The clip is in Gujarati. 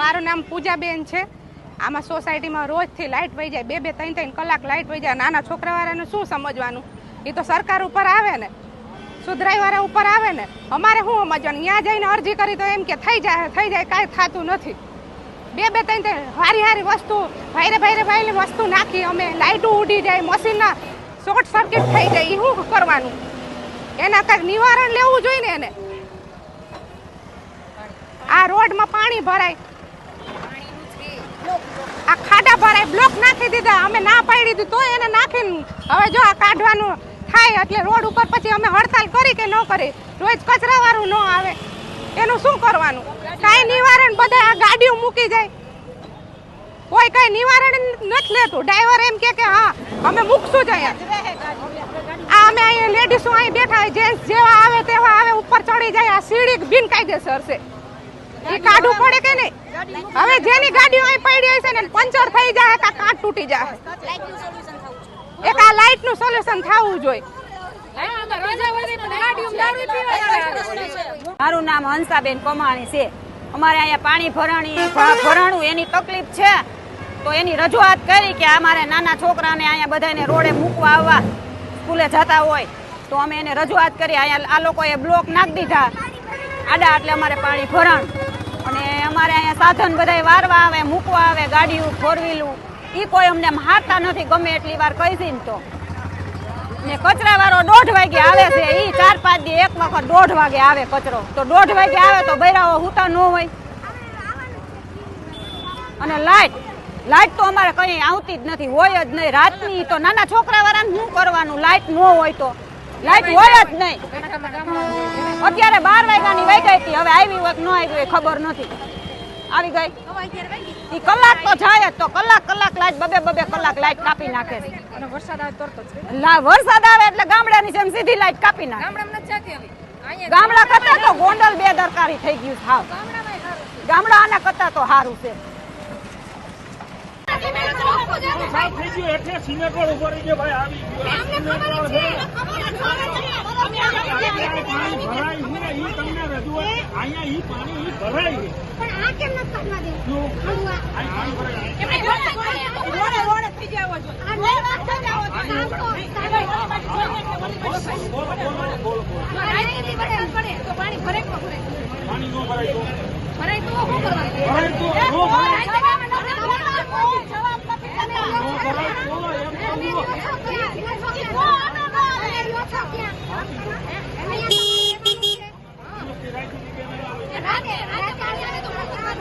મારું નામ પૂજાબેન છે. આમાં સોસાયટીમાં રોજથી લાઇટ વહી જાય. બે બે, ત્રણ ત્રણ કલાક લાઇટ વહી જાય. નાના છોકરાવાળાને શું સમજવાનું? એ તો સરકાર ઉપર આવે ને. સુધરાઈવાળા ઉપર આવે ને. અમારે શું સમજવાનું? ત્યાં જઈને અરજી કરી તો એમ કે થઈ જાય થઈ જાય, કાંઈ થતું નથી. બે બે, ત્રણ ત્રણ હારી હારી વસ્તુ, ભાઈરે ભાઈરે ભાઈની વસ્તુ નાખી અમે. લાઇટો ઉડી જાય, મશીનના શોર્ટ સર્કિટ થઈ જાય. એ શું કરવાનું? એના કાંઈક નિવારણ લેવું જોઈએ ને એને? આ રોડમાં પાણી ભરાય. આ ખાડા ભરાય બ્લોક નાખી દીધા. અમે ના પાડી દીધું તો એને નાખીને હવે જો આ કાઢવાનું થાય એટલે રોડ ઉપર પછી અમે હડતાલ કરી કે ન કરી, રોજ કચરાવાળું ન આવે. એનું શું કરવાનું? કાંઈ નિવારણ બધા આ ગાડીઓ મૂકી જાય. કોઈ કઈ નિવારણ નથી લેતું. ડ્રાઈવર એમ કે હા, અમે મૂકશું જ અહીંયા. આ અમે અહીંયા લેડીસો અહીં બેઠા હોય, જેન્ટ્સ જેવા આવે તેવા આવે, ઉપર ચડી જાય, આ સીડી બિનકાયદેસર છે. એ કાઢવું પડે કે નહીં? હવે જેની ગાડીઓ અહીં પડી હશે ને પંચર થઈ જાય કા કાટ તૂટી જાય. એક આ લાઇટનું સોલ્યુશન થવું જોઈએ. મારું નામ હંસાબેન કમાણી છે. અમારે અહીંયા પાણી ભરાણી ભરાણું એની તકલીફ છે. તો એની રજૂઆત કરી કે અમારે નાના છોકરાને અહીંયા બધાને રોડે મૂકવા આવવા સ્કૂલે જતા હોય. તો અમે એને રજૂઆત કરી, અહીંયા આ લોકોએ બ્લોક નાખી દીધા. આડા એટલે અમારે પાણી ભરાણ. સાધન બધાય વારવા આવે, મૂકવા આવે, ગાડીઓ ફોર વ્હીલું એ કોઈ અમને મારતા નથી, ગમે એટલી વાર કહી દઈને તો. ને કચરા વાળો દોઢ વાગે આવે છે એ ચાર પાંચ દી એક વખત દોઢ વાગે આવે કચરો. તો દોઢ વાગે આવે તો બૈરાઓ હુતા ન હોય. અને લાઈટ લાઈટ તો અમારે કઈ આવતી જ નથી, હોય જ નહીં. રાતની તો નાના છોકરા વાળાને શું કરવાનું, લાઈટ ન હોય તો. લાઈટ હોય જ નહીં. અત્યારે બાર વાગ્યાની વહી ગઈ હતી, હવે આવી કે ન આવી હોય ખબર નથી. આવી ગઈ. એ કલાક તો જાય જ તો કલાક કલાક લાઈટ બબે બબે કલાક લાઈટ કાપી નાખે છે. લા વરસાદ આવે એટલે ગામડાની જેમ સીધી લાઈટ કાપી નાખે. ગામડા કરતા તો ગોંડલ બે દરકારી થઈ ગયું હાવ. ગામડા આના કરતા તો સારું છે. સાફ થઈ ગયું એટલે સિમેન્ટ રોડ રહી ગયો ભાઈ આવી ગયો. સિમેન્ટ રોડ છે અહીંયા પાણી ભરાય છે ઈ તમને રજૂઆત અહીંયા ઈ પાણી ઈ ભરાય છે. કેમ નથી કરવા દે નહીં વાત થઈ જાવ બોલો પાણી ભરે. પાણી ન નો ભરાય તો ભરાય તો શું કરવાનું? નો જવાબ નથી દેતા. જવાબ નથી દેતા. નો ભરાય તો એમ અમે કહું લ્યો છો ક્યાં? લ્યો છો ક્યાં? અમે લ્યો છો ક્યાં? અહીંયા રાતે, રાતે પાણી આવે